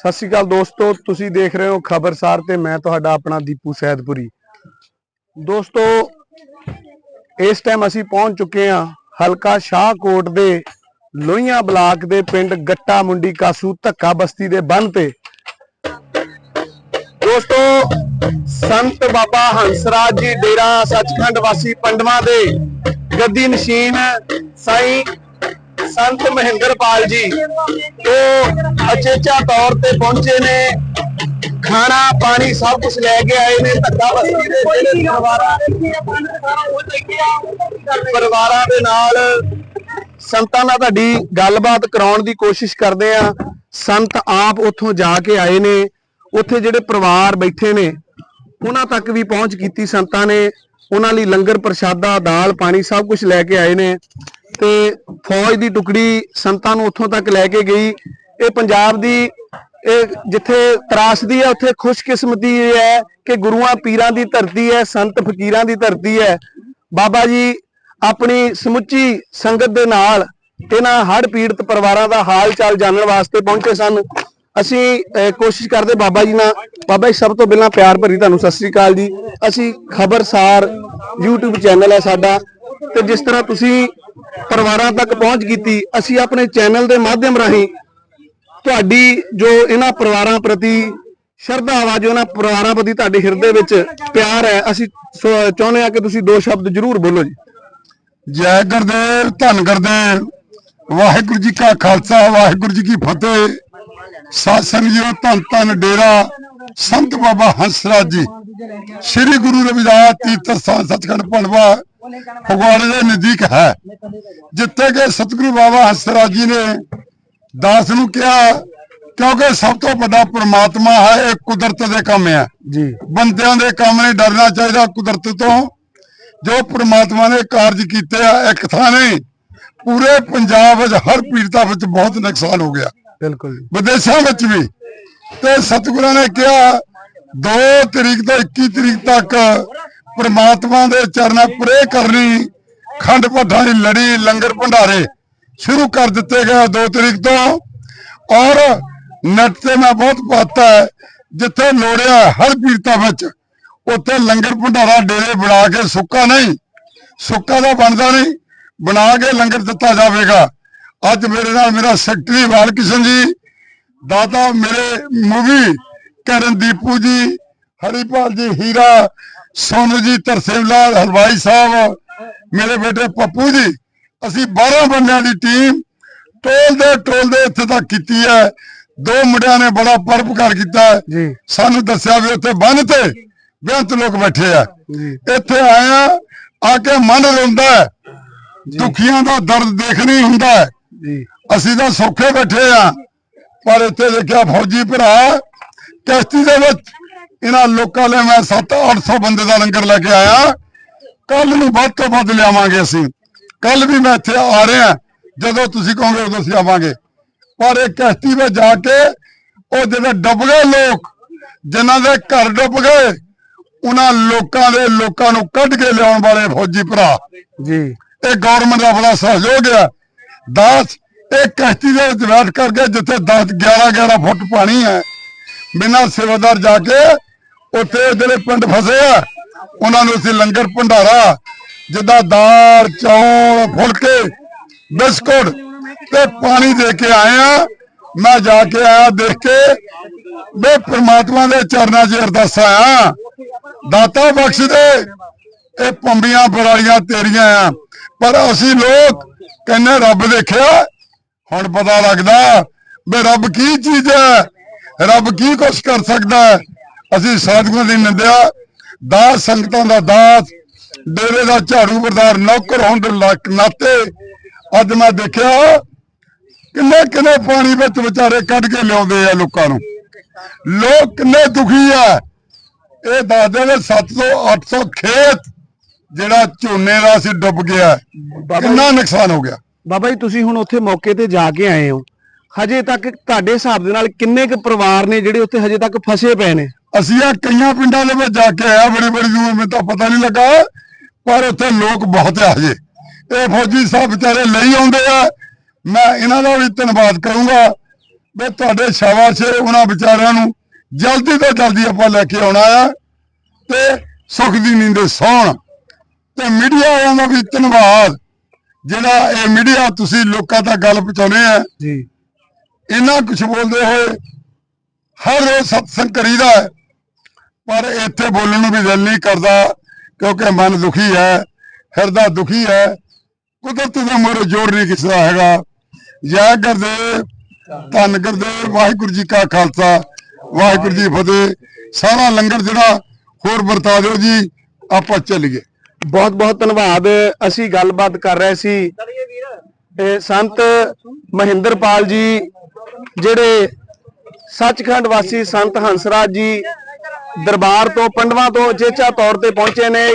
ਸਤਿ ਸ਼੍ਰੀ ਅਕਾਲ ਦੋਸਤੋ, ਤੁਸੀਂ ਦੇਖ ਰਹੇ ਹੋ ਖਬਰਸਾਰ ਤੇ ਮੈਂ ਤੁਹਾਡਾ ਆਪਣਾ ਦੀਪੂ ਸੈਦਪੁਰੀ। ਦੋਸਤੋ, ਇਸ ਟਾਈਮ ਅਸੀਂ ਪਹੁੰਚ ਚੁੱਕੇ ਹਾਂ ਹਲਕਾ ਸ਼ਾਹਕੋਟ ਦੇ ਲੋਹੀਆਂ ਬਲਾਕ ਦੇ ਪਿੰਡ ਗੱਟਾ ਮੁੰਡੀ ਕਾਸੂ ਧੱਕਾ ਬਸਤੀ ਦੇ ਬੰਨ ਤੇ। ਦੋਸਤੋ, ਸੰਤ ਬਾਬਾ ਹੰਸਰਾਜ ਜੀ ਡੇਰਾ ਸੱਚਖੰਡ ਵਾਸੀ ਪੰਡਵਾਂ ਦੇ ਗੱਦੀ ਨਸ਼ੀਨ ਸਾਈਂ ਸੰਤ ਮਹਿੰਦਰਪਾਲ ਜੀ ਉਹ ਅਚੇਚਾ ਤੌਰ ਤੇ ਪਹੁੰਚੇ ਨੇ। ਖਾਣਾ, ਪਾਣੀ ਸਭ ਕੁਝ ਲੈ ਕੇ ਆਏ ਨੇ। ਧੱਕਾ ਬਸਤੀ ਦੇ ਜਿਹੜੇ ਪਰਿਵਾਰਾਂ ਪਰਿਵਾਰਾਂ ਦੇ ਨਾਲ ਸੰਤਾਂ ਨਾਲ ਤੁਹਾਡੀ ਗੱਲਬਾਤ ਕਰਾਉਣ ਦੀ ਕੋਸ਼ਿਸ਼ ਕਰਦੇ ਆ ਸੰਤ ਆਪ ਉੱਥੋਂ ਜਾ ਕੇ ਆਏ ਨੇ। ਉੱਥੇ ਜਿਹੜੇ ਪਰਿਵਾਰ ਬੈਠੇ ਨੇ, ਉਹਨਾਂ ਤੱਕ ਵੀ ਪਹੁੰਚ ਕੀਤੀ ਸੰਤਾਂ ਨੇ। ਉਹਨਾਂ ਲਈ ਲੰਗਰ ਪ੍ਰਸ਼ਾਦਾ, ਦਾਲ, ਪਾਣੀ ਸਭ ਕੁਝ ਲੈ ਕੇ ਆਏ ਨੇ। ਤੇ ਫੌਜ ਦੀ ਟੁਕੜੀ ਸੰਤਾਂ ਨੂੰ ਉੱਥੋਂ ਤੱਕ ਲੈ ਕੇ ਗਈ। ਇਹ ਪੰਜਾਬ ਦੀ, ਇਹ ਜਿੱਥੇ ਤਰਾਸਦੀ ਹੈ, ਉੱਥੇ ਖੁਸ਼ਕਿਸਮਤੀ ਇਹ ਹੈ ਕਿ ਗੁਰੂਆਂ ਪੀਰਾਂ ਦੀ ਧਰਤੀ ਹੈ, ਸੰਤ ਫਕੀਰਾਂ ਦੀ ਧਰਤੀ ਹੈ। ਬਾਬਾ ਜੀ ਆਪਣੀ ਸਮੁੱਚੀ ਸੰਗਤ ਦੇ ਨਾਲ ਇਹਨਾਂ ਹੜ੍ਹ ਪੀੜਤ ਪਰਿਵਾਰਾਂ ਦਾ ਹਾਲ ਚਾਲ ਜਾਣਨ ਵਾਸਤੇ ਪਹੁੰਚੇ ਸਨ। ਅਸੀਂ ਕੋਸ਼ਿਸ਼ ਕਰਦੇ ਬਾਬਾ ਜੀ ਨਾਲ। ਬਾਬਾ ਜੀ, ਸਭ ਤੋਂ ਪਹਿਲਾਂ ਪਿਆਰ ਭਰੀ ਤੁਹਾਨੂੰ ਸਤਿ ਸ੍ਰੀ ਅਕਾਲ ਜੀ। ਅਸੀਂ ਖਬਰਸਾਰ YouTube ਚੈਨਲ ਹੈ ਸਾਡਾ। ਤੇ ਜਿਸ ਤਰ੍ਹਾਂ ਤੁਸੀਂ ਪਰਿਵਾਰਾਂ ਤੱਕ ਪਹੁੰਚ ਕੀਤੀ, ਅਸੀਂ ਆਪਣੇ ਚੈਨਲ ਦੇ ਮਾਧਿਅਮ ਰਾਹੀਂ ਤੁਹਾਡੀ ਜੋ ਇਹਨਾਂ ਪਰਿਵਾਰਾਂ ਪ੍ਰਤੀ ਸ਼ਰਧਾ ਵਾ, ਜੋ ਇਹਨਾਂ ਪਰਿਵਾਰਾਂ ਪ੍ਰਤੀ ਤੁਹਾਡੇ ਹਿਰਦੇ ਵਿੱਚ ਪਿਆਰ ਹੈ, ਅਸੀਂ ਚਾਹੁੰਦੇ ਹਾਂ ਕਿ ਤੁਸੀਂ ਦੋ ਸ਼ਬਦ ਜ਼ਰੂਰ ਬੋਲੋ ਜੀ। ਜੈ ਗੁਰਦੇਵ, ਧੰਨ ਗੁਰਦੇਵ। ਵਾਹਿਗੁਰੂ ਜੀ ਕਾ ਖਾਲਸਾ, ਵਾਹਿਗੁਰੂ ਜੀ ਕੀ ਫਤਿਹ। ਸਾਧ ਸੰਗਤ ਧੰਨ ਧੰਨ ਡੇਰਾ ਸੰਤ ਬਾਬਾ ਹੰਸਰਾਜ ਜੀ। ਸ੍ਰੀ ਗੁਰੂ ਰਵਿਦਾਸ ਤੀਰਥ ਸਥਾਨ ਸੱਚਖੰਡ ਭੰਡਵਾ ਫਗਵਾੜੇ ਦੇ ਨਜ਼ਦੀਕ ਹੈ। ਜਿੱਥੇ ਕਿ ਸਤਿਗੁਰੂ ਬਾਬਾ ਹੰਸਰਾਜ ਜੀ ਨੇ ਦਾਸ ਨੂੰ ਕਿਹਾ ਕਿਉਂਕਿ ਸਭ ਤੋਂ ਵੱਡਾ ਪ੍ਰਮਾਤਮਾ ਹੈ ਇਹ ਕੁਦਰਤ ਦੇ ਕੰਮ ਹੈ। ਜੀ। ਬੰਦਿਆਂ ਦੇ ਕੰਮ ਨਹੀਂ ਡਰਨਾ ਚਾਹੀਦਾ ਕੁਦਰਤ ਤੋਂ। ਜੋ ਪ੍ਰਮਾਤਮਾ ਨੇ ਕਾਰਜ ਕੀਤੇ ਆ ਇੱਕ ਥਾਂ ਨਹੀਂ ਪੂਰੇ ਪੰਜਾਬ ਵਿੱਚ ਹਰ ਪੀੜਤਾ ਵਿੱਚ ਬਹੁਤ ਨੁਕਸਾਨ ਹੋ ਗਿਆ। ਬਿਲਕੁਲ। ਵਿਦੇਸ਼ਾਂ ਵਿੱਚ ਵੀ। ਤੇ ਸਤਿਗੁਰਾਂ ਨੇ ਕਿਹਾ 2 ਤਰੀਕ ਤੋਂ 21 ਤਰੀਕ ਤੱਕ ਪ੍ਰਮਾਤਮਾ ਦੇ ਚਰਨਾਂ ਪ੍ਰੇ ਕਰਨੀ, ਖੰਡ ਪਾਠਾਂ ਦੀ ਲੜੀ, ਲੰਗਰ ਭੰਡਾਰੇ ਸ਼ੁਰੂ ਕਰ ਦਿੱਤੇ ਗਏ 2 ਤਰੀਕ ਤੋਂ। ਔਰ ਨੈਟ ਤੇ ਮੈਂ ਬਹੁਤ ਪਾਤਾ ਹੈ, ਜਿੱਥੇ ਲੋੜਿਆ ਹਰ ਪੀੜਤਾ ਵਿੱਚ, ਉੱਥੇ ਲੰਗਰ ਭੰਡਾਰਾ ਡੇਰੇ ਬਣਾ ਕੇ ਸੁੱਕਾ ਨਹੀਂ, ਸੁੱਕਾ ਦਾ ਬਣਦਾ ਨਹੀਂ, ਬਣਾ ਕੇ ਲੰਗਰ ਦਿੱਤਾ ਜਾਵੇਗਾ। ਅੱਜ ਮੇਰੇ ਨਾਲ ਮੇਰਾ ਸੈਕਟਰੀ ਵਾਲ ਕਿਸ਼ਨ ਜੀ ਦਾਦਾ ਮੇਰੇ ਮੂਵੀ ਕਰਨ ਦੀਪੂ ਜੀ ਹਰੀਪਾਲ ਜੀ ਹੀਰਾ ਸੋਨੂ ਜੀ ਤਰਸੇਮ ਲਾਲ ਹਲਵਾਈ ਸਾਹਿਬ ਮੇਰੇ ਬੇਟੇ ਪੱਪੂ ਜੀ ਅਸੀਂ 12 ਬੰਦਿਆਂ ਦੀ ਟੀਮ ਟੋਲਦੇ ਟੋਲਦੇ ਇੱਥੇ ਤੱਕ ਕੀਤੀ ਹੈ। ਦੋ ਮੁੰਡਿਆਂ ਨੇ ਬੜਾ ਪਰਪਕਾਰ ਕੀਤਾ ਸਾਨੂੰ ਦੱਸਿਆ ਵੀ ਉੱਥੇ ਬੰਨ ਤੇ ਬੇਅੰਤ ਲੋਕ ਬੈਠੇ ਆ। ਇੱਥੇ ਆਇਆ ਆ ਕੇ ਮਨ ਰੋਂਦਾ ਦੁਖੀਆਂ ਦਾ ਦਰਦ ਦੇਖ ਨਹੀਂ ਹੁੰਦਾ ਅਸੀਂ ਤਾਂ ਸੌਖੇ ਬੈਠੇ ਆ। ਪਰ ਇੱਥੇ ਦੇਖਿਆ ਫੌਜੀ ਭਰਾ ਕਿਸ਼ਤੀ ਦੇ ਵਿੱਚ ਇਹਨਾਂ ਲੋਕਾਂ ਲਈ ਮੈਂ 7-800 ਬੰਦੇ ਦਾ ਲੰਗਰ ਲੈ ਕੇ ਆਇਆ। ਕੱਲ ਨੂੰ ਵੱਧ ਤੋਂ ਵੱਧ ਲਿਆਵਾਂਗੇ ਅਸੀਂ। ਕੱਲ ਵੀ ਮੈਂ ਇੱਥੇ ਆ ਰਿਹਾ। ਜਦੋਂ ਤੁਸੀਂ ਕਹੋਗੇ ਉਦੋਂ ਅਸੀਂ ਆਵਾਂਗੇ। ਪਰ ਇਹ ਕਿਸ਼ਤੀ ਵਿੱਚ ਜਾ ਕੇ ਉਹ ਜਿਹੜੇ ਡੁੱਬ ਗਏ ਲੋਕ ਜਿਨ੍ਹਾਂ ਦੇ ਘਰ ਡੁੱਬ ਗਏ ਉਹਨਾਂ ਲੋਕਾਂ ਦੇ ਲੋਕਾਂ ਨੂੰ ਕੱਢ ਕੇ ਲਿਆਉਣ ਵਾਲੇ ਫੌਜੀ ਭਰਾ। ਜੀ। ਇਹ ਗਵਰਨਮੈਂਟ ਦਾ ਬੜਾ ਸਹਿਯੋਗ ਹੈ 10 ਇਹ ਕਿਸ਼ਤੀ ਦੇ ਵਿੱਚ ਬੈਠ ਕਰਕੇ ਜਿੱਥੇ 10 11 11 ਫੁੱਟ ਪਾਣੀ ਹੈ। ਬਿਨਾਂ ਸੇਵਾਦਾਰ ਜਾ ਕੇ ਉੱਥੇ ਜਿਹੜੇ ਪਿੰਡ ਫਸੇ ਆ, ਉਹਨਾਂ ਨੂੰ ਅਸੀਂ ਲੰਗਰ ਭੰਡਾਰਾ, ਜਿੱਦਾਂ ਦਾਲ, ਚੌਲ, ਫੁਲਕੇ, ਬਿਸਕੁਟ ਤੇ ਪਾਣੀ ਦੇ ਕੇ ਆਏ ਆ। ਮੈਂ ਜਾ ਕੇ ਆਇਆ, ਦੇਖ ਕੇ ਬੇ ਪ੍ਰਮਾਤਮਾ ਦੇ ਚਰਨਾਂ 'ਚ ਅਰਦਾਸਾਂ ਆ ਦਾਤਾ ਬਖਸ਼ ਦੇ। ਇਹ ਪੰਬੀਆਂ ਬਰਾਲੀਆਂ ਤੇਰੀਆਂ ਆ। ਪਰ ਅਸੀਂ ਲੋਕ ਕਹਿੰਦੇ ਰੱਬ ਦੇਖਿਆ? ਹੁਣ ਪਤਾ ਲੱਗਦਾ ਵੀ ਰੱਬ ਕੀ ਚੀਜ਼ ਹੈ। ਰੱਬ ਕੀ ਕੁਛ ਕਰ ਸਕਦਾ ਹੈ। ਅਸੀਂ ਸਾਧੂਆਂ ਦੀ ਨਿੰਦਿਆ। ਦਾਸ ਸੰਗਤਾਂ ਦਾ ਦਾਸ। ਡੇਰੇ ਦਾ ਝਾੜੂ ਬਰਦਾਰ, ਨੌਕਰ ਹੋਣ ਦੇ ਨਾਤੇ। ਅੱਜ ਮੈਂ ਦੇਖਿਆ ਕਿੰਨੇ ਕਿੰਨੇ ਪਾਣੀ ਵਿੱਚ ਵਿਚਾਰੇ ਕੱਢ ਕੇ ਲਿਆਉਂਦੇ ਆ ਲੋਕਾਂ ਨੂੰ। ਲੋਕ ਕਿੰਨੇ ਦੁਖੀ ਆ। ਇਹ ਦੱਸਦੇ ਨੇ 700 800 ਖੇਤ ਜਿਹੜਾ ਝੋਨੇ ਦਾ ਸੀ ਡੁੱਬ ਗਿਆ ਕਿੰਨਾ ਨੁਕਸਾਨ ਹੋ ਗਿਆ? ਬਾਬਾ ਜੀ ਤੁਸੀਂ ਹੁਣ ਉੱਥੇ ਮੌਕੇ ਤੇ ਜਾ ਕੇ ਆਏ ਹੋ। ਹਜੇ ਤੱਕ ਤੁਹਾਡੇ ਹਿਸਾਬ ਦੇ ਨਾਲ ਕਿੰਨੇ ਕੁ ਪਰਿਵਾਰ ਨੇ ਜਿਹੜੇ ਉੱਥੇ ਹਜੇ ਤੱਕ ਫਸੇ ਪਏ ਨੇ? ਅਸੀਂ ਆ ਕਈਆਂ ਪਿੰਡਾਂ ਦੇ ਵਿੱਚ ਜਾ ਕੇ ਆਇਆ ਬੜੀ ਬੜੀ ਦੂਰ ਮੈਨੂੰ ਤਾਂ ਪਤਾ ਨਹੀਂ ਲੱਗਾ ਪਰ ਉੱਥੇ ਲੋਕ ਬਹੁਤ ਆ ਹਜੇ। ਇਹ ਫੌਜੀ ਸਾਹਿਬ ਵਿਚਾਰੇ ਲਈ ਆਉਂਦੇ ਆ। ਮੈਂ ਇਹਨਾਂ ਦਾ ਵੀ ਧੰਨਵਾਦ ਕਰੂੰਗਾ ਵੀ ਤੁਹਾਡੇ ਸ਼ਾਬਾਸ਼ ਉਹਨਾਂ ਵਿਚਾਰਿਆਂ ਨੂੰ। ਜਲਦੀ ਤੋਂ ਜਲਦੀ ਆਪਾਂ ਲੈ ਕੇ ਆਉਣਾ ਆ ਤੇ ਸੁੱਖ ਦੀ ਨੀਂਦ ਸੌਣ। ਤੇ ਮੀਡੀਆ ਵਾਲਿਆਂ ਦਾ ਵੀ ਧੰਨਵਾਦ। ਜਿਹੜਾ ਇਹ ਮੀਡੀਆ ਤੁਸੀਂ ਲੋਕਾਂ ਤੱਕ ਗੱਲ ਪਹੁੰਚਾਉਂਦੇ ਆ। ਜੀ। ਇਹਨਾਂ ਕੁਝ ਬੋਲਦੇ ਹੋਏ ਹਰ ਰੋਜ਼ ਸਤਸੰਗ ਕਰੀਦਾ ਹੈ। ਪਰ ਇੱਥੇ ਬੋਲਣ ਨੂੰ ਵੀ ਦਿਲ ਨਹੀਂ ਕਰਦਾ ਕਿਉਂਕਿ ਮਨ ਦੁਖੀ ਹੈ ਹਿਰਦਾ ਦੁਖੀ ਹੈ। ਕੁਦਰਤ ਦੇ ਮੋਰੇ ਜੋੜ ਨਹੀਂ ਕਿਸੇ ਦਾ ਹੈਗਾ। ਜੈ ਗੁਰਦੇਵ ਧੰਨ ਗੁਰਦੇਵ ਵਾਹਿਗੁਰੂ ਜੀ ਕਾ ਖਾਲਸਾ ਵਾਹਿਗੁਰੂ ਜੀ ਫਤਿਹ। ਸਾਰਾ ਲੰਗਰ ਜਿਹੜਾ ਹੋਰ ਵਰਤਾ ਦਿਓ ਜੀ ਆਪਾਂ ਚੱਲੀਏ। ਬਹੁਤ ਬਹੁਤ ਧੰਨਵਾਦ। ਅਸੀਂ ਗੱਲਬਾਤ ਕਰ ਰਹੇ ਸੀ ਸੰਤ ਮਹਿੰਦਰਪਾਲ ਜੀ, ਜਿਹੜੇ ਸੱਚਖੰਡ ਵਾਸੀ ਸੰਤ ਹੰਸਰਾਜ ਜੀ ਦਰਬਾਰ ਤੋਂ, ਪੰਡਵਾਂ ਤੋਂ ਚੇਚਾ ਤੌਰ ਤੇ ਪਹੁੰਚੇ ਨੇ।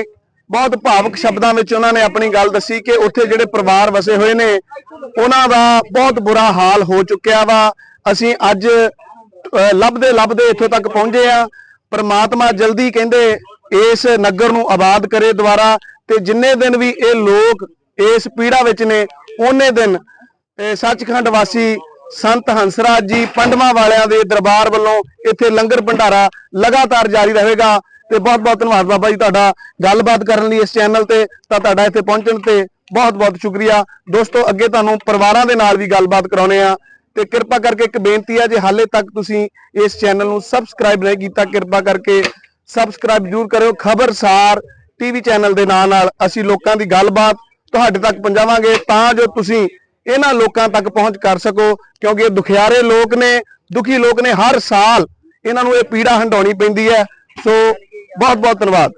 ਬਹੁਤ ਭਾਵਕ ਸ਼ਬਦਾਂ ਵਿੱਚ ਉਹਨਾਂ ਨੇ ਆਪਣੀ ਗੱਲ ਦੱਸੀ ਕਿ ਉੱਥੇ ਜਿਹੜੇ ਪਰਿਵਾਰ ਵਸੇ ਹੋਏ ਨੇ, ਉਹਨਾਂ ਦਾ ਬਹੁਤ ਬੁਰਾ ਹਾਲ ਹੋ ਚੁੱਕਿਆ ਵਾ। ਅਸੀਂ ਅੱਜ ਲੱਭਦੇ ਲੱਭਦੇ ਇੱਥੋਂ ਤੱਕ ਪਹੁੰਚੇ ਆ ਪਰਮਾਤਮਾ ਜਲਦੀ ਕਹਿੰਦੇ ਇਸ ਨਗਰ ਨੂੰ ਆਬਾਦ ਕਰੇ ਦੁਬਾਰਾ ਤੇ ਜਿੰਨੇ ਦਿਨ ਵੀ ਇਹ ਲੋਕ ਇਸ ਪੀੜਾ ਵਿੱਚ ਨੇ, ਉਹਨੇ ਦਿਨ ਸੱਚਖੰਡ ਵਾਸੀ ਸੰਤ ਹੰਸਰਾਜ ਜੀ ਪੰਡਵਾ ਵਾਲਿਆਂ ਦੇ ਦਰਬਾਰ ਵੱਲੋਂ ਇੱਥੇ ਲੰਗਰ ਭੰਡਾਰਾ ਲਗਾਤਾਰ ਜਾਰੀ ਰਹੇਗਾ ਤੇ ਬਹੁਤ ਬਹੁਤ ਧੰਨਵਾਦ ਬਾਬਾ ਜੀ ਤੁਹਾਡਾ ਗੱਲਬਾਤ ਕਰਨ ਲਈ ਇਸ ਚੈਨਲ ਤੇ ਤਾਂ ਤੁਹਾਡਾ ਇੱਥੇ ਪਹੁੰਚਣ ਤੇ ਬਹੁਤ ਬਹੁਤ ਸ਼ੁਕਰੀਆ। ਦੋਸਤੋ, ਅੱਗੇ ਤੁਹਾਨੂੰ ਪਰਿਵਾਰਾਂ ਦੇ ਨਾਲ ਵੀ ਗੱਲਬਾਤ ਕਰਾਉਣੇ ਆ ਤੇ ਕਿਰਪਾ ਕਰਕੇ ਇੱਕ ਬੇਨਤੀ ਆ, ਜੇ ਹਾਲੇ ਤੱਕ ਤੁਸੀਂ ਇਸ ਚੈਨਲ ਨੂੰ ਸਬਸਕ੍ਰਾਈਬ ਨਹੀਂ ਕੀਤਾ, ਕਿਰਪਾ ਕਰਕੇ ਸਬਸਕ੍ਰਾਈਬ ਜ਼ਰੂਰ ਕਰਿਓ। ਖਬਰਸਾਰ ਟੀਵੀ ਚੈਨਲ ਦੇ ਨਾਂ ਨਾਲ ਅਸੀਂ ਲੋਕਾਂ ਦੀ ਗੱਲਬਾਤ ਤੁਹਾਡੇ ਤੱਕ ਪਹੁੰਚਾਵਾਂਗੇ ਤਾਂ ਜੋ ਤੁਸੀਂ ਇਹਨਾਂ ਲੋਕਾਂ ਤੱਕ ਪਹੁੰਚ ਕਰ ਸਕੋ, ਕਿਉਂਕਿ ਇਹ ਦੁਖਿਆਰੇ ਲੋਕ ਨੇ, ਦੁਖੀ ਲੋਕ ਨੇ। ਹਰ ਸਾਲ ਇਹਨਾਂ ਨੂੰ ਇਹ ਪੀੜਾ ਹੰਡਾਉਣੀ ਪੈਂਦੀ ਹੈ। ਸੋ ਬਹੁਤ ਬਹੁਤ ਧੰਨਵਾਦ।